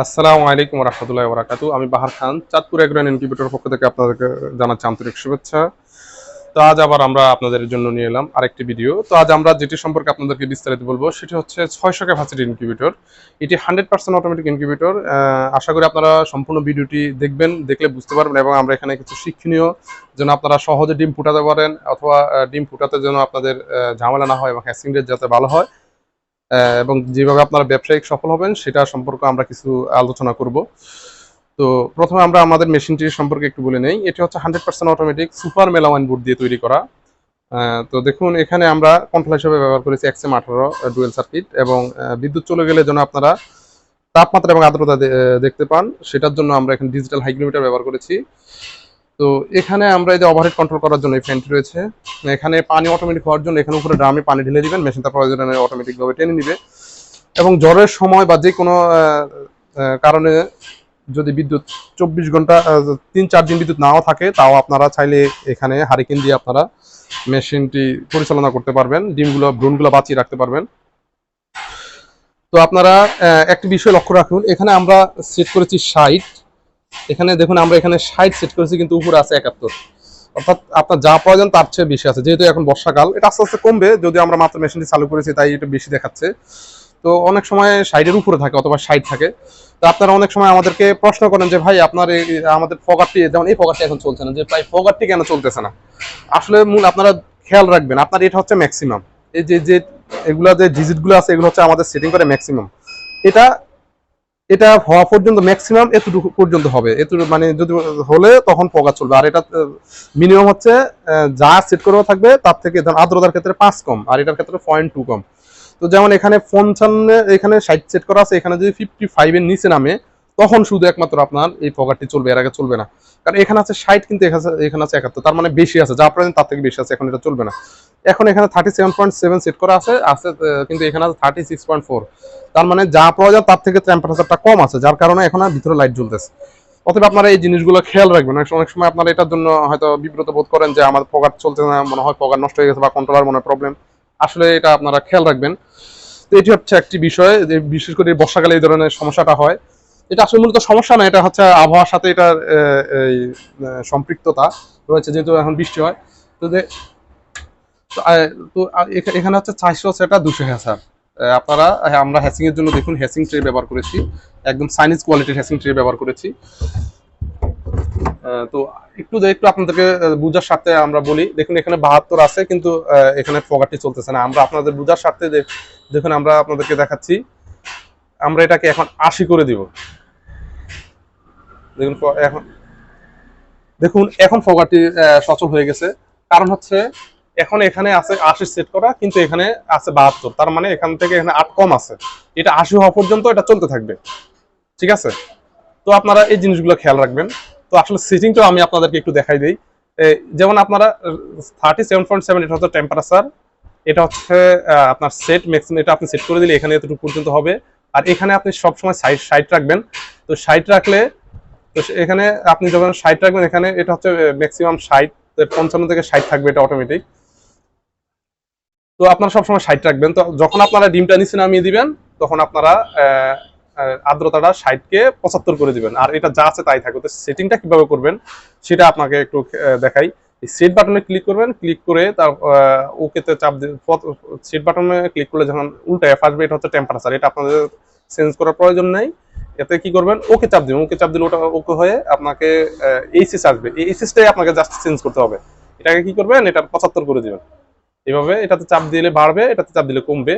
আসসালামু আলাইকুম রহমতুল্লাহ বরাকাতু আমি বাহার খান, চাঁদপুর এগ্রান ইনকিউবেটর পক্ষ থেকে আপনাদেরকে জানাচ্ছি আন্তরিক শুভেচ্ছা। তো আজ আবার আমরা আপনাদের জন্য নিয়ে এলাম আরেকটি ভিডিও তো আজ আমরা যেটি সম্পর্কে আপনাদেরকে বিস্তারিত বলব, সেটি হচ্ছে ছয়শো ক্যাপাসিটি ইনকিউবেটর এটি হান্ড্রেড পার্সেন্ট অটোমেটিক ইনকিউবেটর আশা করি আপনারা সম্পূর্ণ ভিডিওটি দেখবেন, দেখলে বুঝতে পারবেন এবং আমরা এখানে কিছু শিক্ষণীয় যেন আপনারা সহজে ডিম ফুটাতে পারেন অথবা ডিম ফুটাতে যেন আপনাদের ঝামেলা না হয় এবং হ্যাসিং রেট যাতে ভালো হয়। এবং যেভাবে আপনারা ব্যবসায়িক সফল হবেন, সেটা সম্পর্কে আমরা কিছু আলোচনা করব। তো প্রথমে আমরা আমাদের মেশিনটি সম্পর্কে একটু বলে নেই। এটি হচ্ছে hundred percent automatic super melamine board দিয়ে তৈরি করা। তো দেখুন, এখানে আমরা কন্ট্রোল হিসেবে ব্যবহার করেছি এক্সএম আঠারো ডুয়েল সার্কিট এবং বিদ্যুৎ চলে গেলে যেন আপনারা তাপমাত্রা এবং আর্দ্রতা দেখতে পান, সেটার জন্য আমরা এখানে ডিজিটাল হাইগ্রোমিটার ব্যবহার করেছি। তো এখানে আমরা এই যে ওভারহেড কন্ট্রোল করার জন্য এই ফ্যানটি রয়েছে। এখানে পানি অটোমেটিক হওয়ার জন্য এখানে উপরে ড্রামে পানি ঢেলে দিবেন মেশিন তার প্রয়োজনে অটোমেটিক ভাবে টেনে নিবে। এবং জ্বরের সময় বা যে কোনো কারণে যদি বিদ্যুৎ চব্বিশ ঘণ্টা তিন চার দিন বিদ্যুৎ নাও থাকে, তাও আপনারা চাইলে এখানে হারিকেন দিয়ে আপনারা মেশিনটি পরিচালনা করতে পারবেন, ডিমগুলো, ভ্রূণগুলো বাঁচিয়ে রাখতে পারবেন। তো আপনারা একটি বিষয় লক্ষ্য রাখুন, এখানে আমরা সেট করেছি ষাট। এখানে দেখুন, আমরা এখানে ষাট সেট করেছি, কিন্তু উপরে আছে একাত্তর। অর্থাৎ আপনার যা প্রয়োজন তার চেয়ে বেশি আছে, যেহেতু এখন বর্ষাকাল। এটা আস্তে আস্তে কমবে, যদি আমরা মাত্র মেশিনটি চালু করেছি, তাই এটা বেশি দেখাচ্ছে। তো অনেক সময় সাইডের উপরে থাকে অথবা সাইড থাকে। তো আপনারা অনেক সময় আমাদেরকে প্রশ্ন করেন যে, ভাই, আপনার আমাদের ফগারটি যেমন এই ফগারটি এখন চলছে না, যে ভাই ফগারটি কেন চলতেছে না? আসলে মূল আপনারা খেয়াল রাখবেন, আপনার এটা হচ্ছে ম্যাক্সিমাম এই যে যে এগুলা যে ডিজিটগুলো আছে, এগুলো হচ্ছে আমাদের সেটিং করে ম্যাক্সিমাম এটা এটা হওয়া পর্যন্ত ম্যাক্সিমাম এতটুকু পর্যন্ত হবে। এতটুকু মানে যদি হলে তখন পোকা চলবে। আর এটা মিনিমাম হচ্ছে যা সেট করা থাকবে তার থেকে আর্দ্রতার ক্ষেত্রে পাঁচ কম, আর এটার ক্ষেত্রে পয়েন্ট টু কম। তো যেমন এখানে পঞ্চান্ন এখানে ষাট সেট করা আছে, এখানে যদি ফিফটি ফাইভের নিচে নামে তখন শুধু একমাত্র আপনার এই ফগারটি চলবে, এর আগে চলবে না। কারণ এখানে আছে ষাট কিন্তু এখানে আছে- একাত্তর, তার মানে বেশি আছে। যা প্রয়োজন তার থেকে বেশি আছে, এখন এটা চলবে না। এখন এখানে thirty seven point seven set করা আছে আছে কিন্তু এখানে আছে থার্টি সিক্স পয়েন্ট ফোর তার মানে যা প্রয়োজন তার থেকে টেম্পারেচারটা কম আছে, যার কারণে এখন আর ভিতরে লাইট জ্বলতেছে। অতএব আপনারা এই জিনিসগুলো খেয়াল রাখবেন। অনেক সময় আপনারা এটার জন্য হয়তো বিব্রত বোধ করেন যে আমার পকার চলছে না, মনে হয় পকার নষ্ট হয়ে গেছে বা কন্ট্রোলার মনে প্রবলেম আসলে এটা আপনারা খেয়াল রাখবেন। তো এটি হচ্ছে একটি বিষয়, যে বিশেষ করে বর্ষাকালে এই ধরনের সমস্যাটা হয়। এটা আসলে মূলত সমস্যা না এটা হচ্ছে আবহাওয়ার সাথে এটার এই সম্পৃক্ততা রয়েছে যেহেতু এখন বৃষ্টি হয়। তো তো, এখানে হচ্ছে চারশো সেটা দুশো হ্যাসার আপনারা হ্যাঁ, আমরা হ্যাসিং এর জন্য দেখুন হ্যাসিং ট্রে ব্যবহার করেছি একদম সাইনিজ কোয়ালিটির হ্যাসিং ট্রে ব্যবহার করেছি। তো একটু একটু আপনাদেরকে বুঝার স্বার্থে আমরা বলি দেখুন এখানে বাহাত্তর আছে কিন্তু এখানে ফগারটি চলতেছে না। আমরা আপনাদের বুঝার স্বার্থে দেখুন আমরা আপনাদেরকে দেখাচ্ছি আমরা এটাকে এখন আশি করে দিব। দেখুন এখন দেখুন, এখন ফগারটি সচল হয়ে গেছে। কারণ হচ্ছে, এখন এখানে আছে আশি সেট করা, কিন্তু এখানে আছে বাহাত্তর। তার মানে এখান থেকে এখানে আট কম আছে। এটা আশি হওয়া পর্যন্ত এটা চলতে থাকবে। ঠিক আছে? তো আপনারা এই জিনিসগুলো খেয়াল রাখবেন। তো আসলে সেটিংটাও আমি আপনাদেরকে একটু দেখাই দিই। যেমন আপনারা থার্টি সেভেন পয়েন্ট সেভেন এটা হচ্ছে টেম্পারেচার এটা হচ্ছে আপনার সেট ম্যাক্সিমাম এটা আপনি সেট করে দিলে এখানে এতটুকু পর্যন্ত হবে। আর এখানে আপনি সবসময় সাইড সাইড রাখবেন। তো সাইড রাখলে তো এখানে আপনি যখন সাইড রাখবেন, এখানে এটা হচ্ছে ম্যাক্সিমাম ষাট পঞ্চান্ন থেকে ষাট থাকবে এটা অটোমেটিক তো আপনারা সবসময় ষাট রাখবেন। তো যখন আপনারা ডিমটা নিচে নামিয়ে দিবেন, তখন আপনারা আর্দ্রতাটা ষাটকে পঁচাত্তর করে দিবেন। আর এটা যা আছে তাই থাকবে। তো সেটিংটা কীভাবে করবেন, সেটা আপনাকে একটু দেখাই। সেট বাটনে ক্লিক করবেন ক্লিক করে তার ওকেতে চাপ সেট বাটনে ক্লিক করলে যখন উল্টা এফ আসবে এটা হচ্ছে টেম্পারেচার এটা আপনাদের চেঞ্জ করার প্রয়োজন নেই। এতে কি করবেন? ওকে চাপ দিবেন, ওকে চাপ দিলে ওটা ওকে হয়ে আপনাকে এইচএস আসবে। এই এইচএসটাই আপনাকে জাস্ট চেঞ্জ করতে হবে। এটাকে কি করবেন? এটা পঁচাত্তর করে দিবেন। এভাবে এটাতে চাপ দিলে বাড়বে, এটাতে চাপ দিলে কমবে।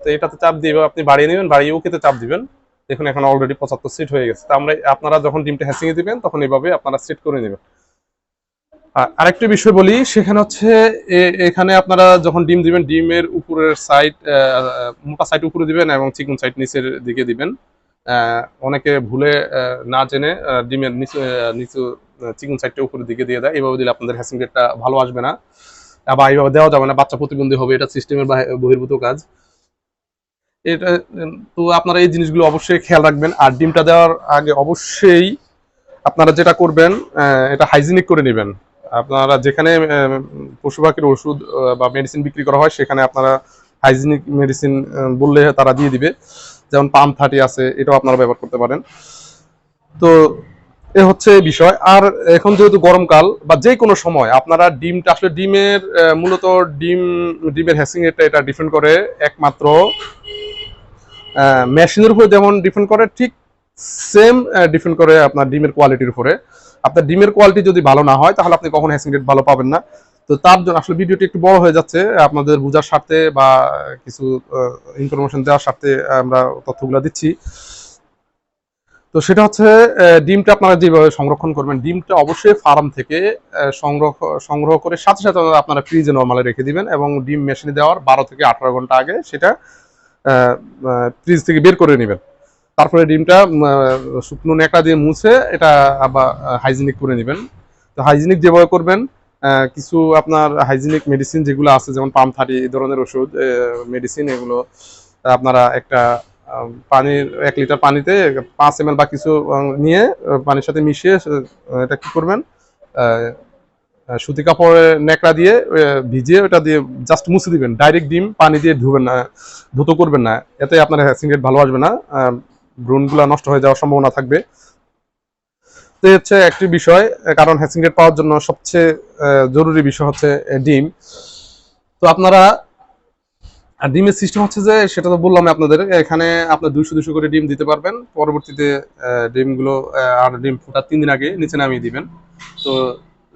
তো এটাতে চাপ দিয়ে আপনি বাড়িয়ে নেবেন, বাড়িয়ে ওকেতে চাপ দিবেন। দেখুন, এখন অলরেডি পঁচাত্তর সিট হয়ে গেছে। তো আমরা আপনারা যখন ডিমটা হ্যাসিংয়ে দিবেন, তখন এভাবে আপনারা সিট করে নেবেন। আর আরেকটি বিষয় বলি, সেখানে হচ্ছে এখানে আপনারা যখন ডিম দিবেন, ডিমের উপরের সাইড মোটা সাইড উপরে দিবেন এবং চিকন সাইড নিচের দিকে দিবেন। অনেকে ভুলে না জেনে ডিমের নিচু নিচু চিকন সাইডটা উপরের দিকে দিয়ে দেয়। এইভাবে দিলে আপনাদের হ্যাসিং রেটটা ভালো আসবে না। আবার এইভাবে দেওয়া যাবে না, বাচ্চা প্রতিবন্ধী হবে, এটা সিস্টেমের বহির্ভূত কাজ। এটা, তো আপনারা এই জিনিসগুলো অবশ্যই খেয়াল রাখবেন। আর ডিমটা দেওয়ার আগে অবশ্যই আপনারা যেটা করবেন এটা হাইজিনিক করে নেবেন। আপনারা যেখানে পশু পাখির ওষুধ বা মেডিসিন বিক্রি করা হয়, সেখানে আপনারা হাইজিনিক মেডিসিন বললে তারা দিয়ে দিবে। যেমন পাম থার্টি আছে, এটাও আপনারা ব্যবহার করতে পারেন। তো এ হচ্ছে বিষয়। আর এখন যেহেতু গরমকাল বা যে কোনো সময় আপনারা ডিমটা, আসলে ডিমের মূলত ডিম, ডিমের হ্যাসিং এটা এটা ডিপেন্ড করে। একমাত্র মেশিনের উপর যেমন ডিপেন্ড করে, ঠিক সেম ডিপেন্ড করে আপনার ডিমের কোয়ালিটির উপরে। আপনার ডিমের কোয়ালিটি যদি ভালো না হয়, তাহলে আপনি কখন হ্যাসিং রেট ভালো পাবেন না। তো তার জন্য আসলে ভিডিওটি একটু বড় হয়ে যাচ্ছে, আপনাদের বোঝার স্বার্থে বা কিছু ইনফরমেশন দেওয়ার স্বার্থে আমরা তথ্যগুলো দিচ্ছি। তো সেটা হচ্ছে ডিমটা আপনারা যেভাবে সংরক্ষণ করবেন, ডিমটা অবশ্যই ফার্ম থেকে সংগ্রহ সংগ্রহ করে সাথে সাথে আপনারা ফ্রিজে নর্মালে রেখে দিবেন এবং ডিম মেশিনে দেওয়ার বারো থেকে আঠারো ঘণ্টা আগে সেটা ফ্রিজ থেকে বের করে নেবেন। তারপরে ডিমটা শুকনো ন্যাকড়া দিয়ে মুছে এটা আবার হাইজিনিক করে নেবেন। তো হাইজিনিক যেভাবে করবেন কিছু আপনার হাইজিনিক মেডিসিন যেগুলো আছে, যেমন পাম থারি এই ধরনের ওষুধ মেডিসিন এগুলো, আপনারা একটা পানির, এক লিটার পানিতে পাঁচ এম বা কিছু নিয়ে পানির সাথে মিশিয়ে এটা কি করবেন? সুতি কাপড়ে ন্যাকড়া দিয়ে ভিজিয়ে ওটা দিয়ে জাস্ট মুছে দিবেন। ডাইরেক্ট ডিম, পানি দিয়ে ধুবেন না, ধুতো করবেন না। এতে আপনার হ্যাসিং রেট ভালো আসবে না। ব্রুনগুলো নষ্ট হয়ে যাওয়ার সম্ভাবনা থাকবে। তো হচ্ছে একটি বিষয় কারণ রেট পাওয়ার জন্য সবচেয়ে জরুরি বিষয় হচ্ছে ডিম। তো আপনারা ডিমের সিস্টেম হচ্ছে যে, সেটা তো বললাম আপনাদের, এখানে আপনার দুইশো দুশো করে ডিম দিতে পারবেন, পরবর্তীতে ডিমগুলো আর ডিম ফোটার তিন দিন আগে নিচে নামিয়ে দিবেন। তো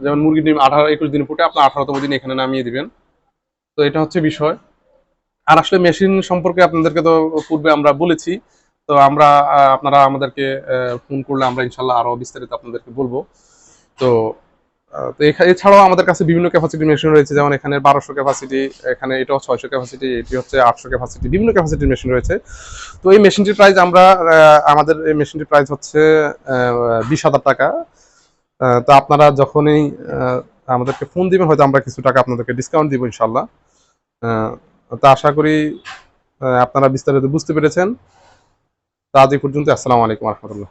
যেমন মুরগির ডিম আঠারো, একুশ দিন ফুটে আপনার আঠারোতম দিন এখানে নামিয়ে দিবেন। তো এটা হচ্ছে বিষয়। আর আসলে মেশিন সম্পর্কে আপনাদেরকে তো পূর্বে আমরা বলেছি তো আমরা আপনারা আমাদেরকে ফোন করলে আমরা ইনশাল্লাহ আরও বিস্তারিত আপনাদেরকে বলব। তো তো এছাড়াও আমাদের কাছে বিভিন্ন ক্যাপাসিটি মেশিন রয়েছে, যেমন এখানে বারোশো ক্যাপাসিটি এখানে এটাও ছয়শো ক্যাপাসিটি এটি হচ্ছে আটশো ক্যাপাসিটি বিভিন্ন ক্যাপাসিটির মেশিন রয়েছে। তো এই মেশিনটির প্রাইস আমরা আমাদের এই মেশিনটির প্রাইস হচ্ছে বিশ হাজার টাকা। তো আপনারা যখনই আমাদেরকে ফোন দিবেন, হয়তো আমরা কিছু টাকা আপনাদেরকে ডিসকাউন্ট দিব ইনশাল্লাহ। তো আশা করি আপনারা বিস্তারিত বুঝতে পেরেছেন। তো আজ পর্যন্ত আসসালামু আলাইকুম রহমতুল্লাহ।